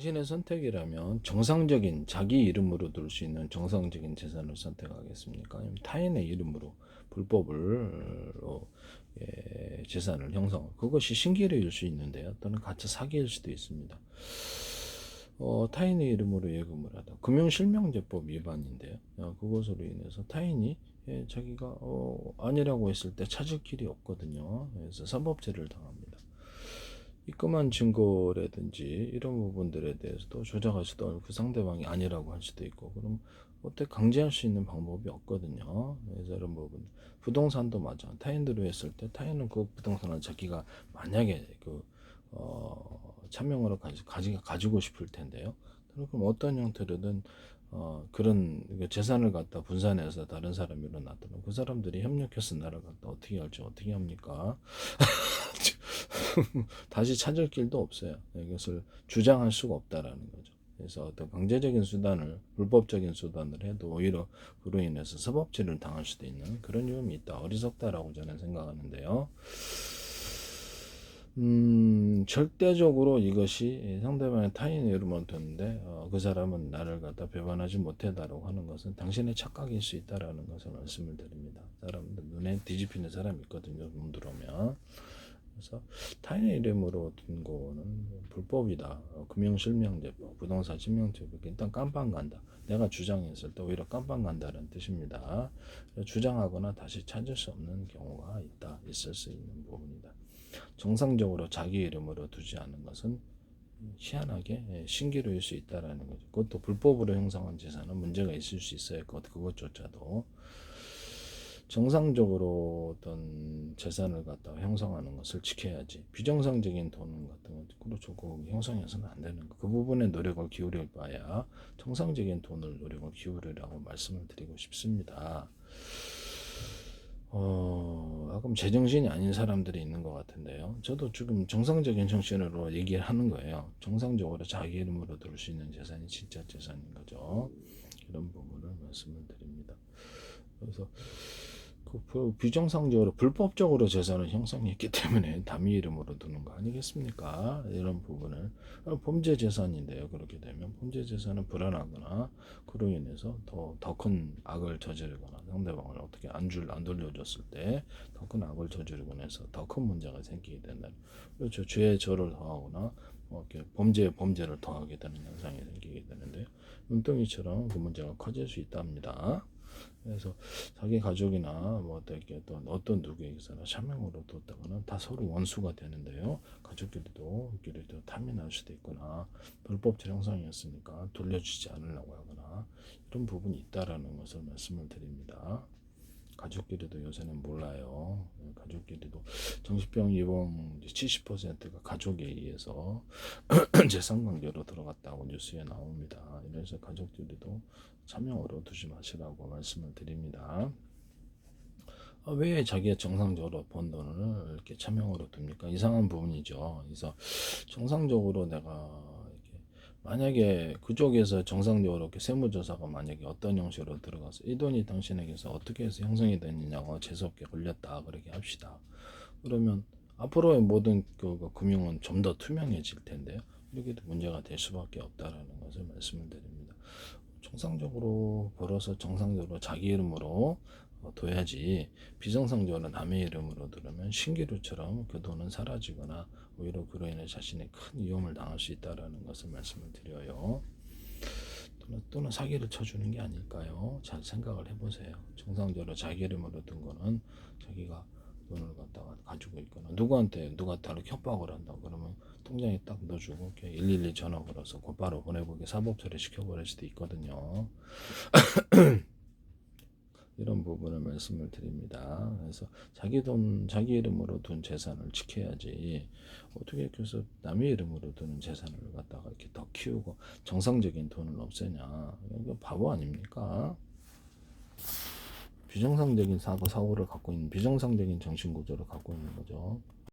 당신의 선택이라면 정상적인 자기 이름으로 둘 수 있는 정상적인 재산을 선택하겠습니까? 아니면 타인의 이름으로 불법으로 예, 재산을 형성. 그것이 신기류일 수 있는데요. 또는 가짜 사기일 수도 있습니다. 어, 타인의 이름으로 예금을 하다. 금융실명제법 위반인데요. 어, 그것으로 인해서 타인이 예, 자기가 어, 아니라고 했을 때 찾을 길이 없거든요. 그래서 사법죄를 당합니다. 입금한 증거라든지 이런 부분들에 대해서도 조작할 수도 없고 그 상대방이 아니라고 할 수도 있고 그럼 어떻게 강제할 수 있는 방법이 없거든요. 그래서 이런 부분 부동산도 마찬 타인들로 했을 때 타인은 그 부동산을 자기가 만약에 그 어, 차명으로 가지, 가지 가지고 싶을 텐데요. 그럼 어떤 형태로든 어, 그런 그 재산을 갖다 분산해서 다른 사람이 일어났더니 그 사람들이 협력해서 나를 갖다 어떻게 할지 어떻게 합니까? 다시 찾을 길도 없어요. 이것을 주장할 수가 없다라는 거죠. 그래서 어떤 강제적인 수단을 불법적인 수단을 해도 오히려 그로 인해서 사법죄를 당할 수도 있는 그런 위험이 있다. 어리석다라고 저는 생각하는데요. 음, 절대적으로 이것이 상대방의 타인의 이름을 뒀는데 어, 그 사람은 나를 갖다 배반하지 못했다라고 하는 것은 당신의 착각일 수 있다라는 것을 말씀을 드립니다. 사람들 눈에 뒤집히는 사람이 있거든요. 눈 들어오면. 그래서 타인의 이름으로 둔 거는 불법이다. 어, 금융실명제법, 부동산 실명제법 일단 깜빵 간다. 내가 주장했을 때 오히려 깜빵 간다는 뜻입니다. 주장하거나 다시 찾을 수 없는 경우가 있다. 있을 수 있는 부분이다. 정상적으로 자기 이름으로 두지 않은 것은 희한하게 신기루일 수 있다라는 거죠. 그것도 불법으로 형성한 재산은 문제가 있을 수 있어요. 그것 그것조차도 정상적으로 어떤 재산을 갖다가 형성하는 것을 지켜야지 비정상적인 돈 같은 것 그렇죠. 그 형성해서는 안 되는 거. 그 부분에 노력을 기울일 바야 정상적인 돈을 노력을 기울이라고 말씀을 드리고 싶습니다. 어, 아, 그럼 제정신이 아닌 사람들이 있는 것 같은데요. 저도 지금 정상적인 정신으로 얘기를 하는 거예요. 정상적으로 자기 이름으로 들을 수 있는 재산이 진짜 재산인 거죠. 이런 부분을 말씀을 드립니다. 그래서 그 부- 비정상적으로 불법적으로 재산을 형성했기 때문에 남의 이름으로 두는 거 아니겠습니까? 이런 부분을 어, 범죄 재산인데요. 그렇게 되면 범죄 재산은 불안하거나 그로 인해서 더 더 큰 악을 저지르거나 상대방을 어떻게 안줄 안 돌려줬을 때 더 큰 악을 저지르거나 해서 더 큰 문제가 생기게 된다. 그렇죠. 죄에 죄를 더하거나 뭐 이렇게 범죄에 범죄를 더하게 되는 현상이 생기게 되는데 눈덩이처럼 그 문제가 커질 수 있답니다. 그래서 자기 가족이나 뭐 어떻게 또 어떤 누구에게서나 차명으로 뒀다거나 다 서로 원수가 되는데요. 가족끼리도 끼리도 탐이 날 수도 있거나 불법 형성이었으니까 돌려주지 않으려고 하거나 이런 부분이 있다라는 것을 말씀을 드립니다. 가족끼리도 요새는 몰라요. 예, 가족끼리도 정신병 입원 70%가 가족에 의해서 재산 관계로 들어갔다고 뉴스에 나옵니다. 이래서 가족끼리도 차명으로 두지 마시라고 말씀을 드립니다. 아, 왜 자기가 정상적으로 번 돈을 이렇게 차명으로 둡니까? 이상한 부분이죠. 그래서 정상적으로 내가 만약에 그쪽에서 정상적으로 이렇게 세무조사가 만약에 어떤 형식으로 들어가서 이 돈이 당신에게서 어떻게 해서 형성이 됐느냐고 재수없게 걸렸다 그렇게 합시다. 그러면 앞으로의 모든 그, 그 금융은 좀 더 투명해질 텐데요. 이렇게도 문제가 될 수밖에 없다라는 것을 말씀을 드립니다. 정상적으로 벌어서 정상적으로 자기 이름으로 어, 둬야지 비정상적으로 남의 이름으로 들으면 신기루처럼 그 돈은 사라지거나 오히려 그로 인해 자신의 큰 위험을 당할 수 있다라는 것을 말씀을 드려요. 또는, 또는 사기를 쳐주는 게 아닐까요? 잘 생각을 해보세요. 정상적으로 자기 이름으로 둔 거는 자기가 돈을 갖다가 가지고 있거나 누구한테 누가 다른 협박을 한다 그러면 통장에 딱 넣어주고 112 전화 걸어서 곧바로 보내보게 사법 처리 시켜버릴 수도 있거든요. 이런 부분을 말씀을 드립니다. 그래서 자기 돈, 자기 이름으로 둔 재산을 지켜야지 어떻게 그래서 남의 이름으로 두는 재산을 갖다가 이렇게 더 키우고 정상적인 돈을 없애냐? 이거 바보 아닙니까? 비정상적인 사고 사고를 갖고 있는 비정상적인 정신 구조를 갖고 있는 거죠.